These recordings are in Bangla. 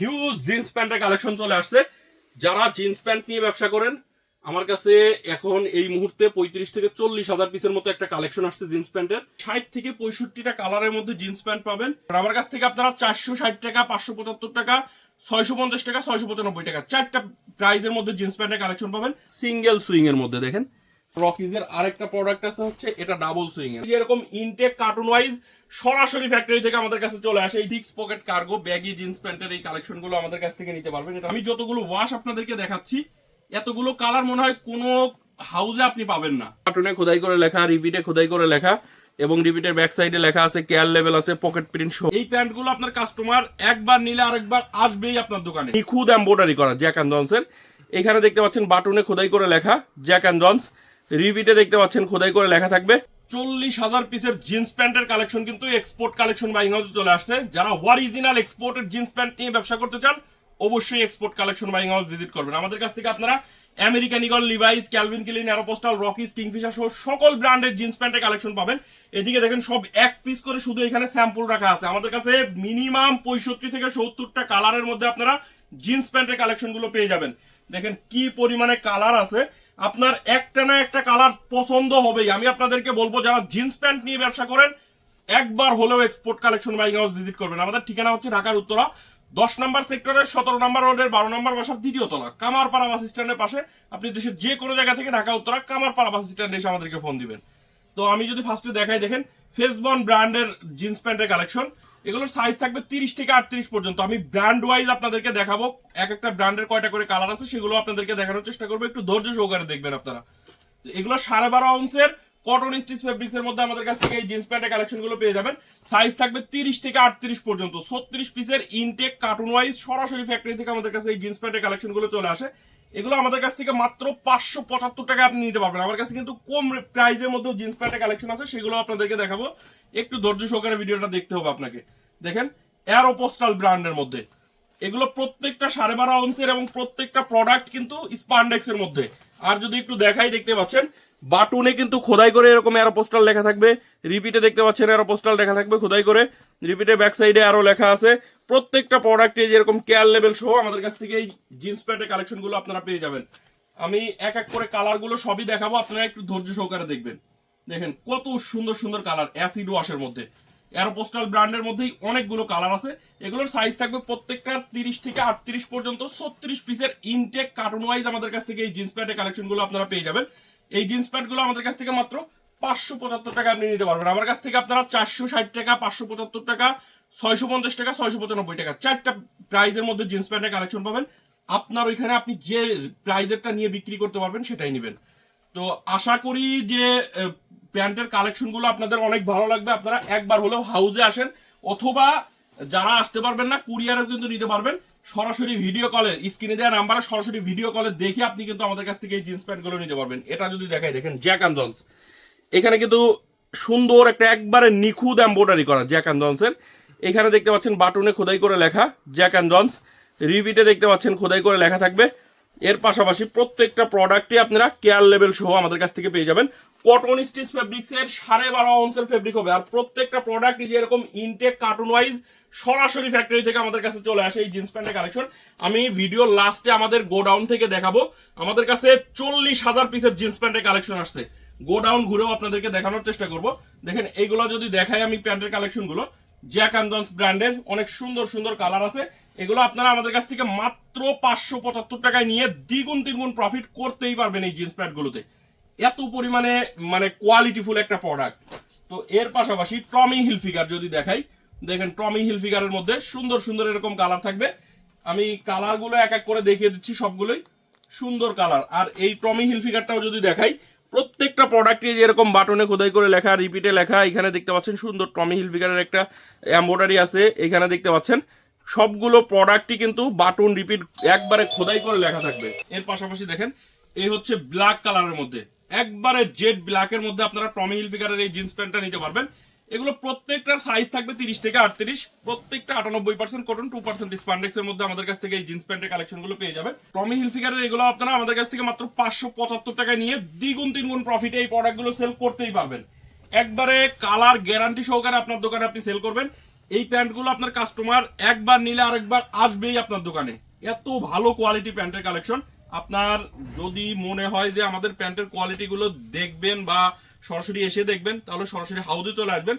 হিউজ জিন্স প্যান্টের কালেকশন চলে আসছে। যারা জিন্স প্যান্ট নিয়ে ব্যবসা করেন, আমার কাছে এখন এই মুহূর্তে পঁয়ত্রিশ থেকে চল্লিশ হাজার পিসের মতো একটা কালেকশন আসছে জিন্স প্যান্টের ষাট থেকে পঁয়ষট্টিটা কালারের মধ্যে জিন্স প্যান্ট পাবেন। আমার কাছ থেকে আপনারা চারশো ষাট টাকা, পাঁচশো পঁচাত্তর টাকা, ছয়শো পঞ্চাশ টাকা, ছয়শো পঁচানব্বই টাকা, চারটা প্রাইজের মধ্যে জিন্স প্যান্টের কালেকশন পাবেন। সিঙ্গেল সুইং এর মধ্যে দেখেন। রকিজের আরেকটা প্রোডাক্ট আছে হচ্ছে এটা ডাবল সুইং এর। ইনটেক কার্টুন ওয়াইজ সরাসরি ফ্যাক্টরি থেকে আমাদের কাছে চলে আসে। এই six pocket cargo baggy jeans প্যান্টের এই গুলো আমাদের কাছ থেকে নিতে পারবেন। এটা আমি যতগুলো ওয়াশ আপনাদেরকে দেখাচ্ছি এতগুলো কালার মনে হয় কোনো হাউজে আপনি পাবেন না। কার্টুনে খোদাই করে লেখা রিপিটে খোদাই করে লেখা এবং রিপিটের ব্যাক সাইডে লেখা আছে কেয়ার লেভেল আছে পকেট প্রিন্ট সহ এই প্যান্টগুলো আপনার কাস্টমার একবার নিলে আরেকবার আসবেই আপনার দোকানে। নিখুঁত এম্বোডারি করা জ্যাক অ্যান্ড জনসের এখানে দেখতে পাচ্ছেন বাটনে খোদাই করে লেখা জ্যাক অ্যান্ড জনস রিপিটে দেখতে পাচ্ছেন, খোদাই করে লেখা থাকবে। চল্লিশ হাজার পিসের জিন্স প্যান্টের কালেকশন কিন্তু এক্সপোর্ট কালেকশন বাইং হাউসে চলে আসছে। যারা অরিজিনাল এক্সপোর্টের জিন্স প্যান্ট নিয়ে ব্যবসা করতে চান, অবশ্যই export collection buying house visit করবেন। আমাদের কাছ থেকে আপনারা American Eagle Levi's Calvin Klein Aeropostale Rockies Kingfisher সহ সকল ব্র্যান্ডের জিন্স প্যান্টের কালেকশন পাবেন। এদিকে দেখেন, সব এক পিস করে শুধু এখানে স্যাম্পল রাখা আছে। আমাদের কাছে মিনিমাম পঁয়ষট্টি থেকে সত্তরটা কালারের মধ্যে আপনারা জিন্স প্যান্টের কালেকশনগুলো পেয়ে যাবেন। দেখেন কি পরিমাণে কালার আছে। আপনার একটা না একটা কালার পছন্দ হবেই। আমি আপনাদেরকে বলব, যারা জিন্স প্যান্ট নিয়ে ব্যবসা করেন, একবার হলেও export collection buying house visit করবেন। আমাদের ঠিকানা হচ্ছে ঢাকার উত্তরা। দশ নম্বর সেক্টরের, সতেরো নম্বর রোডের, বারো নম্বর বাসার দ্বিতীয় তলা, কামারপাড়া বাস স্ট্যান্ডের পাশে। আপনি দেশের যে কোনো জায়গা থেকে ঢাকা, উত্তরা, কামারপাড়া বাস স্ট্যান্ডে এসে আমাদেরকে ফোন দিবেন। তো আমি যদি ফার্স্টে দেখাই, দেখেন ফেসবন ব্র্যান্ডের জিন্স প্যান্টের কালেকশন এগুলোর সাইজ থাকবে তিরিশ থেকে আটত্রিশ পর্যন্ত। আমি ব্র্যান্ড ওয়াইজ আপনাদেরকে দেখাবো। এক একটা ব্র্যান্ডের কয়টা করে কালার আছে সেগুলো আপনাদেরকে দেখানোর চেষ্টা করব। একটু ধৈর্য সহকারে দেখবেন আপনারা। এগুলো সাড়ে বারো আউন্সের কটন স্টিচ ফেব্রিক্স এর মধ্যে আমাদের কাছ থেকে এই জিন্স প্যান্টের কালেকশনগুলো পেয়ে যাবেন। সাইজ থাকবে তিরিশ থেকে আটত্রিশ পর্যন্ত। ছত্রিশ পিসের ইনটেক কার্টুন ওয়াইজ সরাসরি ফ্যাক্টরি থেকে আমাদের কাছে এই জিন্স প্যান্টের কালেকশনগুলো চলে আসে। এগুলো আমাদের কাছ থেকে মাত্র পাঁচশো পঁচাত্তর টাকা আপনি নিতে পারবেন। আমার কাছে কিন্তু কম প্রাইজের মধ্যে জিন্স প্যান্টের কালেকশন আছে, সেগুলো আপনাদেরকে দেখাবো। একটু ধৈর্য সহকারে ভিডিওটা দেখতে হবে আপনাকে। দেখেন অ্যারোপোস্টাল ব্র্যান্ডের মধ্যে। এগুলো প্রত্যেকটা সাড়ে বারো আউন্সের এবং প্রত্যেকটা প্রোডাক্ট কিন্তু স্পান্ডেক্স এর মধ্যে। আর যদি একটু দেখাই, দেখতে পাচ্ছেন, বাটুনে কিন্তু খোদাই করে এরকম অ্যারোপোস্টাল লেখা থাকবে। রিপিটে দেখতে পাচ্ছেন অ্যারোপোস্টাল লেখা থাকবে খোদাই করে। রিপিটে ব্যাক সাইডে আরও লেখা আছে। প্রত্যেকটা প্রোডাক্টে যেরকম কেয়ার লেভেল সহ আমাদের কাছ থেকে এই জিন্স প্যান্টের কালেকশনগুলো আপনারা পেয়ে যাবেন। আমি এক এক করে কালারগুলো সবই দেখাবো, আপনারা একটু ধৈর্য সহকারে দেখবেন। দেখেন কত সুন্দর সুন্দর কালার অ্যাসিড ওয়াশের মধ্যে। অ্যারোপোস্টাল ব্র্যান্ডের মধ্যেই অনেকগুলো কালার আছে। এগুলোর সাইজ থাকবে প্রত্যেকটার তিরিশ থেকে আটত্রিশ পর্যন্ত, ছত্রিশ পিসের ইনটেক কার্টুন ওয়াইজ আমাদের কাছ থেকে এই জিন্স প্যান্টের কালেকশনগুলো আপনারা পেয়ে যাবেন। এই জিন্স প্যান্টগুলো আমাদের কাছ থেকে মাত্র পাঁচশো পঁচাত্তর টাকা আপনি নিতে পারবেন। আমার কাছ থেকে আপনারা চারশো ষাট টাকা, পাঁচশো পঁচাত্তর টাকা, ছয়শো পঞ্চাশ টাকা, ছয়শো পঁচানব্বই টাকা চারটা প্রাইজের মধ্যে জিন্স প্যান্টের কালেকশন পাবেন। আপনার ওইখানে আপনি যে প্রাইজেরটা নিয়ে বিক্রি করতে পারবেন সেটাই নেবেন। তো আশা করি যে প্যান্টের কালেকশনগুলো আপনাদের অনেক ভালো লাগবে। আপনারা একবার হলেও হাউজে আসেন, অথবা যারা আসতে পারবেন না, কুরিয়ারও কিন্তু নিতে পারবেন। সরাসরি ভিডিও কলে স্ক্রিনে দেওয়া নাম্বারে সরাসরি ভিডিও কলে দেখে আপনি কিন্তু আমাদের কাছ থেকে এই জিন্স প্যান্টগুলো নিতে পারবেন। এটা যদি দেখাই, দেখেন জ্যাক অ্যান্ড এখানে কিন্তু সুন্দর একটা একবারে নিখুঁত এম্বোডারি করা জ্যাক অ্যান্ড জন্সের এখানে দেখতে পাচ্ছেন বাটনে খোদাই করে লেখা জ্যাক অ্যান্ড জন্স রিভিটে দেখতে পাচ্ছেন খোদাই করে লেখা থাকবে। এর পাশাপাশি প্রত্যেকটা প্রোডাক্টে আপনারা কেয়ার লেভেল সহ আমাদের কাছ থেকে পেয়ে যাবেন। কটন স্টিচ ফেব্রিক্স এর সাড়ে বারো আউন্সের ফেব্রিক হবে। আর প্রত্যেকটা প্রোডাক্ট যে এরকম ইনটেক কার্টুন ওয়াইজ সরাসরি ফ্যাক্টরি থেকে আমাদের কাছে চলে আসে এই জিন্স প্যান্টের কালেকশন আমি ভিডিও লাস্টে আমাদের গোডাউন থেকে দেখাবো। আমাদের কাছে চল্লিশ হাজার পিসের জিন্স প্যান্টের কালেকশন আসছে। গোডাউন ঘুরেও আপনাদেরকে দেখানোর চেষ্টা করব। দেখেন, এইগুলো যদি দেখাই আমি প্যান্টের কালেকশন গুলো জ্যাক অ্যান্ডন্স ব্র্যান্ডের অনেক সুন্দর সুন্দর কালার আছে। এগুলো আপনারা আমাদের কাছ থেকে মাত্র পাঁচশো পঁচাত্তর টাকায় নিয়ে দ্বিগুণ, তিনগুণ প্রফিট করতেই পারবেন এই জিন্স প্যান্ট গুলোতে। এত পরিমাণে মানে কোয়ালিটিফুল একটা প্রোডাক্ট তো এর পাশাপাশি টমি হিল ফিগার যদি দেখাই, দেখেন টমি হিল ফিগারের মধ্যে সুন্দর সুন্দর এরকম কালার থাকবে। আমি কালারগুলো এক এক করে দেখিয়ে দিচ্ছি সবগুলোই। সুন্দর কালার আর এই টমি হিল ফিগারটাও যদি দেখাই প্রত্যেকটা প্রোডাক্টে যেরকম বাটনে খোদাই করে লেখা রিপিটে লেখা, এখানে দেখতে পাচ্ছেন সুন্দর টমি হিল ফিগারের একটা এম্বোডারি আছে, এখানে দেখতে পাচ্ছেন। সবগুলো প্রোডাক্টই কিন্তু বাটন রিপিট একবারে খোদাই করে লেখা থাকবে। এর পাশাপাশি দেখেন, এই হচ্ছে ব্ল্যাক কালারের মধ্যে। একবারে জেড ব্ল্যাকের মধ্যে আপনারা টমি হিল ফিগারের এই জিন্স প্যান্টটা নিতে পারবেন। এগুলো প্রত্যেকটার সাইজ থাকবে তিরিশ থেকে আটত্রিশ। প্রত্যেকটা আটানব্বই percent cotton two percent spandex এর মধ্যে আমাদের কাছ থেকে এই জিন্স প্যান্টের কালেকশনগুলো পেয়ে যাবে টমি হিল ফিগারের এগুলো আপনারা আমাদের কাছ থেকে মাত্র পাঁচশো পঁচাত্তর টাকায় নিয়ে দ্বিগুণ তিনগুণ প্রফিটে এই প্রোডাক্টগুলো সেল করতেই পারবেন। একবারে কালার গ্যারান্টি সহকারে আপনার দোকানে আপনি সেল করবেন। এই প্যান্টগুলো আপনার কাস্টমার একবার নিলে আরেকবার আসবেই আপনার দোকানে। এত ভালো কোয়ালিটি প্যান্টের কালেকশন আপনার যদি মনে হয় যে আমাদের প্যান্টের কোয়ালিটিগুলো দেখবেন বা সরাসরি এসে দেখবেন, তাহলে সরাসরি হাউজে চলে আসবেন।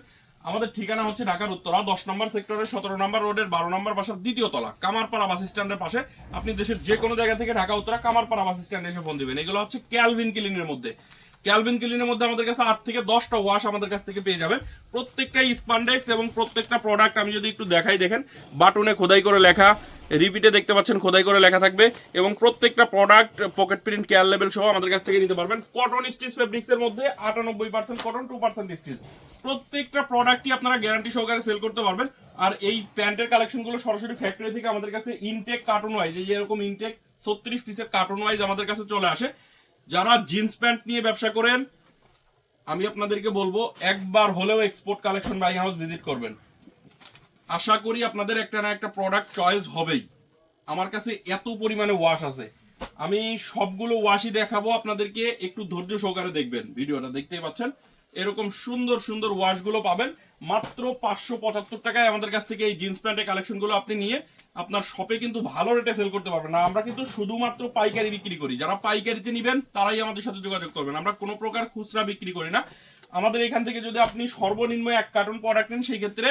আমাদের ঠিকানা হচ্ছে ঢাকার উত্তরা, দশ নম্বর সেক্টরের সতেরো নম্বর রোডের, বারো নম্বর বাসার দ্বিতীয় তলা, কামারপাড়া বাস স্ট্যান্ডের পাশে। আপনি দেশের যে কোনো জায়গা থেকে ঢাকা, উত্তরা, কামারপাড়া বাস স্ট্যান্ডে এসে ফোন দিবেন। এগুলো হচ্ছে ক্যালভিন ক্লিনের মধ্যে। ক্যালভিন ক্লিনের মধ্যে আমাদের কাছে আট থেকে দশটা ওয়াশ আমাদের কাছ থেকে পেয়ে যাবেন। প্রত্যেকটা স্পান্ডেক্স এবং প্রত্যেকটা প্রোডাক্ট আমি যদি একটু দেখাই, দেখেন, বাটনে খোদাই করে লেখা রিপিটে দেখতে পাচ্ছেন, খোদাই করে লেখা থাকবে এবং প্রত্যেকটা প্রোডাক্ট পকেট প্রিন্ট কেয়ার লেভেল সহ আমাদের কাছ থেকে নিতে পারবেন। কটন স্টিচ ফেব্রিক্স এর মধ্যে আটানব্বই percent cotton two percent stitch প্রত্যেকটা প্রোডাক্টই আপনারা গ্যারান্টি সহকারে সেল করতে পারবেন। আর এই প্যান্টের কালেকশনগুলো সরাসরি ফ্যাক্টরি থেকে আমাদের কাছে ইনটেক কার্টুন ওয়াইজ এই যে এরকম ইনটেক ছত্রিশ পিসের কার্টুন ওয়াইজ আমাদের কাছে চলে আসে। যারা জিন্স প্যান্ট নিয়ে ব্যবসা করেন, আমি আপনাদেরকে বলব, একবার হলেও export collection buy house visit করবেন। আশা করি আপনাদের একটা না একটা প্রোডাক্ট চয়েস হবেই। আমার কাছে এত পরিমাণে ওয়াশ আছে। আমি সবগুলো ওয়াশই দেখাবো আপনাদেরকে, একটু ধৈর্য সহকারে দেখবেন, ভিডিওটা দেখতেই পাচ্ছেন। এরকম সুন্দর সুন্দর ওয়াশগুলো পাবেন। মাত্র পাঁচশো পঁচাত্তর টাকায় আমাদের কাছ থেকে এই জিন্স প্যান্টের কালেকশনগুলো আপনি নিয়ে আপনার শপে কিন্তু ভালো রেটে সেল করতে পারবেন। না আমরা কিন্তু শুধুমাত্র পাইকারি বিক্রি করি। যারা পাইকারিতে নেবেন, তারাই আমাদের সাথে যোগাযোগ করবেন। আমরা কোনো প্রকার খুচরা বিক্রি করি না। আমাদের এখান থেকে যদি আপনি সর্বনিম্ন এক কার্টুন প্রোডাক্ট নেন, সেই ক্ষেত্রে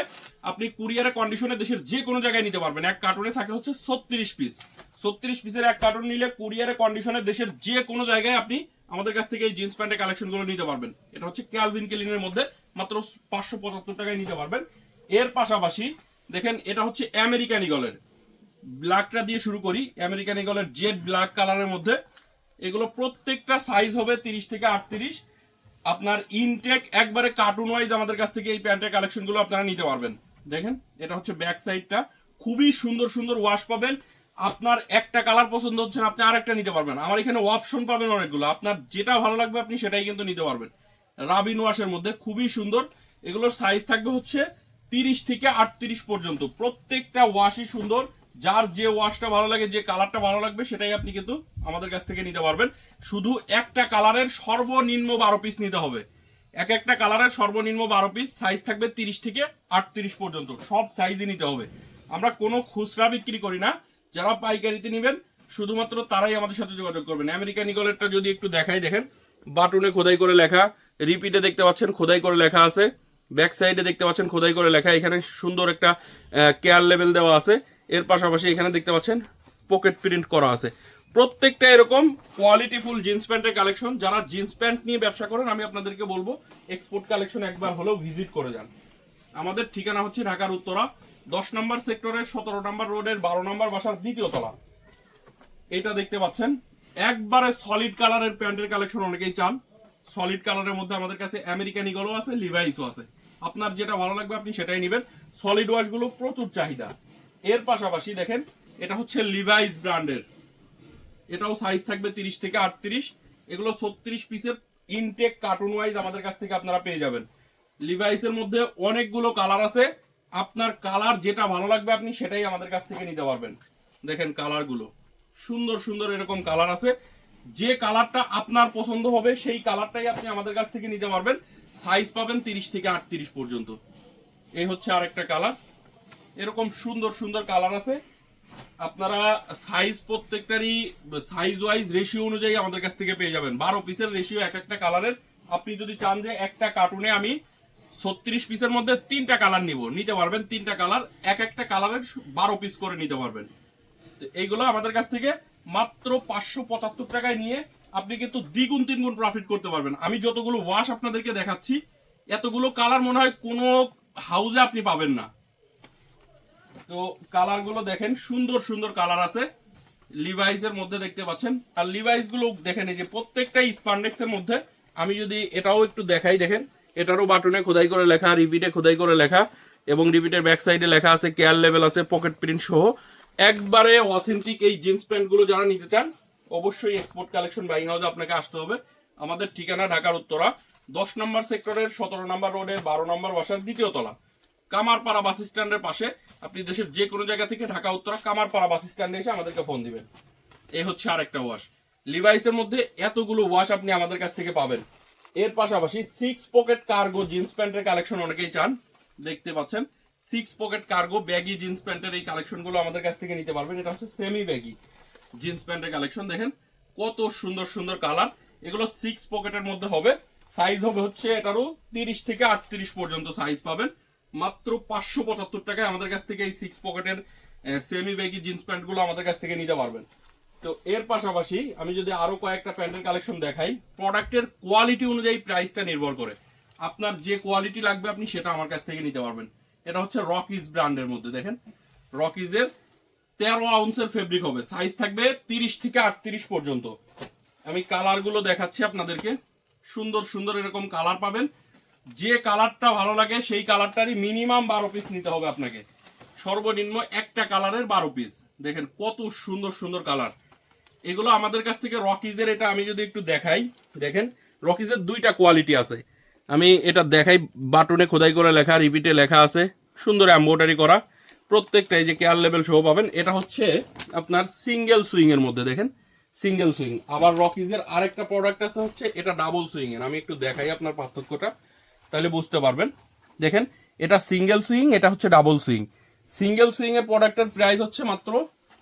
আপনি কুরিয়ারের কন্ডিশনে দেশের যে কোনো জায়গায় নিতে পারবেন। এক কার্টুনে থাকে হচ্ছে ছত্রিশ পিস ছত্রিশ পিসের এক কার্টুন নিলে কুরিয়ারের কন্ডিশনে দেশের যে কোনো জায়গায় আপনি আমাদের কাছ থেকে এই জিন্স প্যান্টের কালেকশনগুলো নিতে পারবেন। এটা হচ্ছে ক্যালভিন কেলিনের মধ্যে মাত্র পাঁচশো পঁচাত্তর টাকায় নিতে পারবেন। এর পাশাপাশি দেখেন এটা হচ্ছে আমেরিকান ইগলের ব্ল্যাকটা দিয়ে শুরু করি। আমেরিকান ইগলের জেড ব্ল্যাক কালারের মধ্যে। এগুলো প্রত্যেকটা সাইজ হবে তিরিশ থেকে আটত্রিশ। আপনার ইনটেক একবারে কার্টুন ওয়াইজ আমাদের কাছ থেকে এই প্যান্টের কালেকশনগুলো আপনারা নিতে পারবেন। দেখেন, এটা হচ্ছে ব্যাক সাইডটা খুবই সুন্দর সুন্দর ওয়াশ পাবেন। আপনার একটা কালার পছন্দ হচ্ছে না, আপনি আরেকটা নিতে পারবেন। আমার এখানে অপশন পাবেন অনেকগুলো। আপনার যেটা ভালো লাগবে আপনি সেটাই কিন্তু নিতে পারবেন। রাবিন ওয়াশের মধ্যে খুবই সুন্দর। এগুলোর সাইজ থাকবে হচ্ছে তিরিশ থেকে আটত্রিশ পর্যন্ত। প্রত্যেকটা ওয়াশই সুন্দর। যার যে ওয়াশটা ভালো লাগে, যে কালারটা ভালো লাগবে, সেটাই আপনি কিন্তু আমাদের কাছ থেকে নিতে পারবেন। শুধু একটা কালারের সর্বনিম্ন বারো পিস নিতে হবে। এক একটা কালারের সর্বনিম্ন বারো পিস সাইজ থাকবে তিরিশ থেকে আটত্রিশ পর্যন্ত। সব সাইজই নিতে হবে। আমরা কোনো খুচরা বিক্রি করি না। যারা পাইকারিতে নেবেন, শুধুমাত্র তারাই আমাদের সাথে যোগাযোগ করবেন। আমেরিকান ইগলেরটা যদি একটু দেখাই, দেখেন, বাটনে খোদাই করে লেখা, রিপিটে দেখতে পাচ্ছেন, খোদাই করে লেখা আছে। ব্যাক সাইডে দেখতে পাচ্ছেন, খোদাই করে লেখা, এখানে সুন্দর একটা কেয়ার লেভেল দেওয়া আছে। এর পাশাপাশি এখানে দেখতে পাচ্ছেন, পকেট প্রিন্ট করা আছে। প্রত্যেকটা এরকম কোয়ালিটিফুল জিন্স প্যান্টের কালেকশন। যারা জিন্স প্যান্ট নিয়ে ব্যবসা করেন, আমি আপনাদেরকে বলব, এক্সপোর্ট কালেকশন একবার হলেও ভিজিট করে যান। আমাদের ঠিকানা হচ্ছে ঢাকার উত্তরা দশ নম্বর সেক্টরের সতেরো নম্বর রোডের বারো নম্বর বাসার দ্বিতীয় তলা। এটা দেখতে পাচ্ছেন। একবারে সলিড কালারের প্যান্টের কালেকশন অনেকেই চান। সলিড কালারের মধ্যে আমাদের কাছে আমেরিকান ইগলও আছে লিভাইসও আছে। আপনার যেটা ভালো লাগবে আপনি সেটাই নেবেন। সলিড ওয়াশগুলো প্রচুর চাহিদা। এর পাশাপাশি দেখেন, এটা হচ্ছে লিভাইস ব্র্যান্ডের এটাও সাইজ থাকবে তিরিশ থেকে আটত্রিশ। এগুলো ছত্রিশ পিসের ইনটেক কার্টুন ওয়াইজ আমাদের কাছ থেকে আপনারা পেয়ে যাবেন। লিভাইসের মধ্যে অনেকগুলো কালার আছে। আপনার কালার যেটা ভালো লাগবে আপনি সেটাই আমাদের কাছ থেকে নিতে পারবেন। দেখেন কালারগুলো সুন্দর সুন্দর এরকম কালার আছে। যে কালারটা আপনার পছন্দ হবে, সেই কালারটাই আপনি আমাদের কাছ থেকে নিতে পারবেন। সাইজ পাবেন তিরিশ থেকে আটত্রিশ পর্যন্ত। এই হচ্ছে আরেকটা কালার এরকম সুন্দর সুন্দর কালার আছে। আপনারা সাইজ প্রত্যেকটারই সাইজ ওয়াইজ রেশিও অনুযায়ী আমাদের কাছ থেকে পেয়ে যাবেন। বারো পিসের রেশিও এক একটা কালারের আপনি যদি চান যে একটা কার্টুনে আমি ছত্রিশ পিসের মধ্যে তিনটা কালার নিব। নিতে পারবেন তিনটা কালার এক একটা কালারের বারো পিস করে নিতে পারবেন। তো এইগুলো আমাদের কাছ থেকে মাত্র পাঁচশো পঁচাত্তর টাকায় নিয়ে আপনি কিন্তু দ্বিগুণ তিনগুণ প্রফিট করতে পারবেন। আমি যতগুলো ওয়াশ আপনাদেরকে দেখাচ্ছি, এতগুলো কালার মনে হয় কোনো হাউজে আপনি পাবেন না। তো কালারগুলো দেখেন, সুন্দর সুন্দর কালার আছে। লিভাইস এর মধ্যে দেখতে পাচ্ছেন। আর লিভাইসগুলো দেখেন, এই যে প্রত্যেকটা স্পান্ডেক্স এর মধ্যে আমি যদি এটাও একটু দেখাই, দেখেন। এটারও বাটনে খোদাই করে লেখা, রিপিটে খোদাই করে লেখা এবং রিপিটের ব্যাক সাইডে লেখা আছে কেয়ার লেভেল আছে পকেট প্রিন্ট সহ। একবারে অথেন্টিক এই জিন্স প্যান্টগুলো যারা নিতে চান, অবশ্যই এক্সপোর্ট কালেকশন বাইং হাউসে আপনাকে আসতে হবে। আমাদের ঠিকানা ঢাকার উত্তরা, দশ নম্বর সেক্টরের সতেরো নম্বর রোডের বারো নম্বর বাসার দ্বিতীয় তলা, কামারপাড়া বাস স্ট্যান্ডের পাশে। আপনি দেশের যে কোনো জায়গা থেকে ঢাকা, উত্তরা, কামারপাড়া বাস স্ট্যান্ডে এসে আমাদেরকে ফোন দিবেন। এই হচ্ছে আরেকটা ওয়াশ লিভাইসের মধ্যে এতগুলো ওয়াশ আপনি আমাদের কাছ থেকে পাবেন। এর পাশাপাশি সিক্স পকেট কার্গো জিন্স প্যান্টের কালেকশন অনেকেই চান, দেখতে পাচ্ছেন। Six pocket cargo baggy jeans প্যান্টের এই কালেকশনগুলো আমাদের কাছ থেকে নিতে পারবেন, এটা হচ্ছে সেমি ব্যাগি জিন্স প্যান্টের কালেকশন দেখেন কত সুন্দর সুন্দর কালার এগুলো সিক্স পকেটের মধ্যে হবে সাইজ হবে হচ্ছে এটারও তিরিশ থেকে আটত্রিশ পর্যন্ত সাইজ পাবেন। মাত্র পাঁচশো পঁচাত্তর টাকায় আমাদের কাছ থেকে এই সিক্স পকেটের সেমি ব্যাগি জিন্স প্যান্টগুলো আমাদের কাছ থেকে নিতে পারবেন। তো এর পাশাপাশি আমি যদি আরও কয়েকটা প্যান্টের কালেকশন দেখাই, প্রোডাক্টের কোয়ালিটি অনুযায়ী প্রাইসটা নির্ভর করে। আপনার যে কোয়ালিটি লাগবে আপনি সেটা আমার কাছ থেকে নিতে পারবেন। এটা হচ্ছে রকিজ ব্র্যান্ডের মধ্যে, দেখেন। রকিজের তেরো আউন্সের ফেব্রিক হবে। সাইজ থাকবে তিরিশ থেকে আটত্রিশ পর্যন্ত। আমি কালারগুলো দেখাচ্ছি আপনাদেরকে। সুন্দর সুন্দর এরকম কালার পাবেন। যে কালারটা ভালো লাগে সেই কালারটারই মিনিমাম বারো পিস নিতে হবে আপনাকে। সর্বনিম্ন একটা কালারের বারো পিস দেখেন কত সুন্দর সুন্দর কালার। এগুলো আমাদের কাছ থেকে রকিজের এটা আমি যদি একটু দেখাই, দেখেন রকিজের দুইটা কোয়ালিটি আছে। আমি এটা দেখাই, বাটনে খোদাই করে লেখা রিপিটে লেখা আছে, সুন্দর এম্ব্রয়ডারি করা। প্রত্যেকটা এই যে কেয়ার লেভেল সহ পাবেন, এটা হচ্ছে আপনার সিঙ্গেল সুইং এর মধ্যে, দেখেন সিঙ্গেল সুইং আবার রকিজের আরেকটা প্রোডাক্ট আছে হচ্ছে, এটা ডাবল সুইং এর। আমি একটু দেখাই আপনার পার্থক্যটা, তাহলে বুঝতে পারবেন। দেখেন, এটা সিঙ্গেল সুইং এটা হচ্ছে ডাবল সুইং সিঙ্গেল সুইং এর প্রোডাক্টের প্রাইস হচ্ছে মাত্র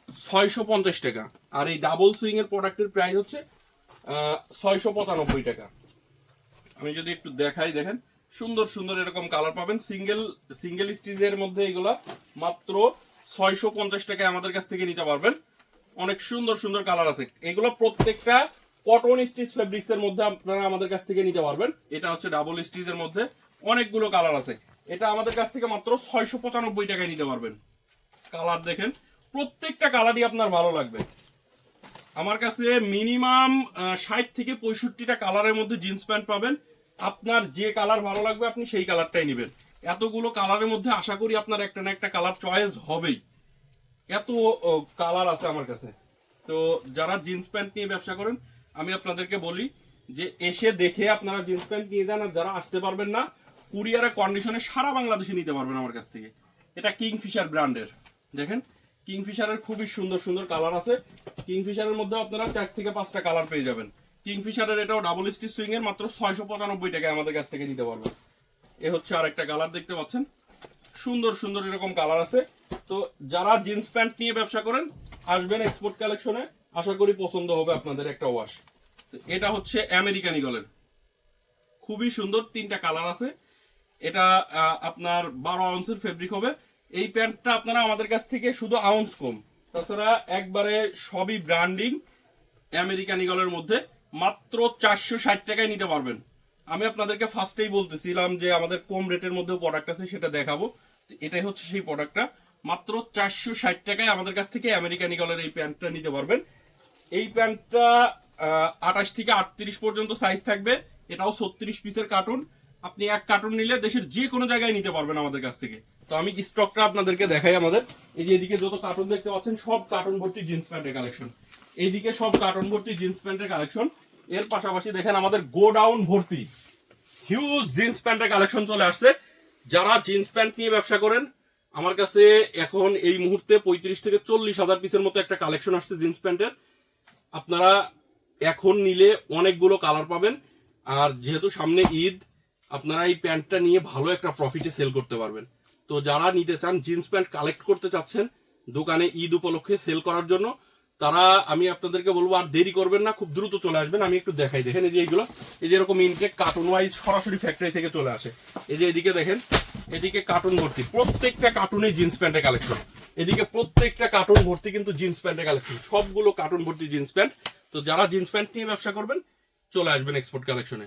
ছয়শো পঞ্চাশ টাকা। আর এই ডাবল প্রোডাক্টের প্রাইস হচ্ছে পঁচানব্বই টাকা। আমি যদি একটু দেখাই, দেখেন, সুন্দর সুন্দর এরকম কালার পাবেন। সিঙ্গেল সিঙ্গেল মধ্যে মাত্র পঞ্চাশ টাকায় আমাদের কাছ থেকে নিতে পারবেন। অনেক সুন্দর সুন্দর কালার আছে। এগুলো প্রত্যেকটা কটন স্টিচ ফেব্রিক্স এর মধ্যে আপনারা আমাদের কাছ থেকে নিতে পারবেন। এটা হচ্ছে ডাবল স্টিচের মধ্যে অনেকগুলো কালার আছে। এটা আমাদের কাছ থেকে মাত্র ছয়শো পঁচানব্বই টাকায় নিতে পারবেন। কালার দেখেন প্রত্যেকটা কালারই আপনার ভালো লাগবে। আমার কাছে মিনিমাম ষাট থেকে পঁয়ষট্টিটা কালারের মধ্যে জিন্স প্যান্ট পাবেন। আপনার যে কালার ভালো লাগবে, আপনি সেই কালারটাই নেবেন। এতগুলো কালারের মধ্যে আশা করি আপনার একটা না একটা কালার চয়েস হবেই। এত কালার আছে আমার কাছে। তো যারা জিন্স প্যান্ট নিয়ে ব্যবসা করেন, আমি আপনাদেরকে বলি যে এসে দেখে আপনারা জিন্স প্যান্ট নিয়ে যান আর যারা আসতে পারবেন না, কুরিয়ারের কন্ডিশনে সারা বাংলাদেশে নিতে পারবেন আমার কাছ থেকে। এটা কিংফিশার ব্র্যান্ডের। দেখেন কিংফিশারের খুবই সুন্দর সুন্দর কালার আছে। কিংফিশারের মধ্যে আপনারা চার থেকে পাঁচটা কালার পেয়ে যাবেন। কিংফিশারের এটাও ডাবল স্টিচ সুইং এর মাত্র ছয়শো পঁচানব্বই টাকায় আমাদের কাছ থেকে নিতে পারবেন। এ হচ্ছে আর একটা কালার দেখতে পাচ্ছেন। সুন্দর সুন্দর এরকম কালার আছে। তো যারা জিন্স প্যান্ট নিয়ে ব্যবসা করেন, আসবেন এক্সপোর্ট কালেকশনে আশা করি পছন্দ হবে আপনাদের একটা ওয়াশ তো এটা হচ্ছে আমেরিকান ইগলের খুবই সুন্দর তিনটা কালার আছে। এটা আপনার বারো আউন্সের ফেব্রিক হবে। এই প্যান্টটা আপনারা আমাদের কাছ থেকে শুধু আউন্স কম। তাছাড়া একবারে সবই ব্র্যান্ডিং, আমেরিকান ইগলের মধ্যে মাত্র চারশো ষাট টাকায় নিতে পারবেন। আমি আপনাদেরকে ফার্স্টেই বলতেছিলাম যে আমাদের কম রেটের মধ্যে প্রোডাক্ট আছে, সেটা দেখাবো। এটাই হচ্ছে সেই প্রোডাক্টটা মাত্র চারশো ষাট টাকায় আমাদের কাছ থেকে আমেরিকান ইগলের এই প্যান্টটা নিতে পারবেন। এই প্যান্টটা আঠাশ থেকে আটত্রিশ পর্যন্ত সাইজ থাকবে। এটাও ছত্রিশ পিসের কার্টুন আপনি এক কার্টুন নিলে দেশের যে কোনো জায়গায় নিতে পারবেন আমাদের কাছ থেকে। তো আমি স্টকটা আপনাদেরকে দেখাই আমাদের? এই যে এদিকে যত কার্টুন দেখতে পাচ্ছেন, সব কার্টুন ভর্তি জিন্স প্যান্টের কালেকশন এইদিকে সব কার্টুন ভর্তি জিন্স প্যান্টের কালেকশন এর পাশাপাশি দেখেন আমাদের গোডাউন ভর্তি। হিউজ জিন্স প্যান্টের কালেকশন চলে আসছে। যারা জিন্স প্যান্ট নিয়ে ব্যবসা করেন, আমার কাছে এখন এই মুহূর্তে পঁয়ত্রিশ থেকে চল্লিশ হাজার পিসের মতো একটা কালেকশন আসছে জিন্স প্যান্টের আপনারা এখন নিলে অনেকগুলো কালার পাবেন। আর যেহেতু সামনে ঈদ আপনারা এই প্যান্টটা নিয়ে ভালো একটা প্রফিটে সেল করতে পারবেন। তো যারা নিতে চান জিন্স প্যান্ট কালেক্ট করতে চাচ্ছেন, দোকানে ঈদ উপলক্ষে সেল করার জন্য, তারা, আমি আপনাদেরকে বলব, আর দেরি করবেন না, খুব দ্রুত চলে আসবেন। আমি একটু দেখাই, দেখেন এই যে এইগুলো। এই যে এরকম ইনটেক কার্টুন ওয়াইজ সরাসরি ফ্যাক্টরি থেকে চলে আসে। এই যে এদিকে দেখেন, এদিকে কার্টুন ভর্তি। প্রত্যেকটা কার্টুনে জিন্স প্যান্টের কালেকশন এদিকে প্রত্যেকটা কার্টুন ভর্তি কিন্তু জিন্স প্যান্টের কালেকশন সবগুলো কার্টুন ভর্তি জিন্স প্যান্ট তো যারা জিন্স প্যান্ট নিয়ে ব্যবসা করবেন, চলে আসবেন এক্সপোর্ট কালেকশনে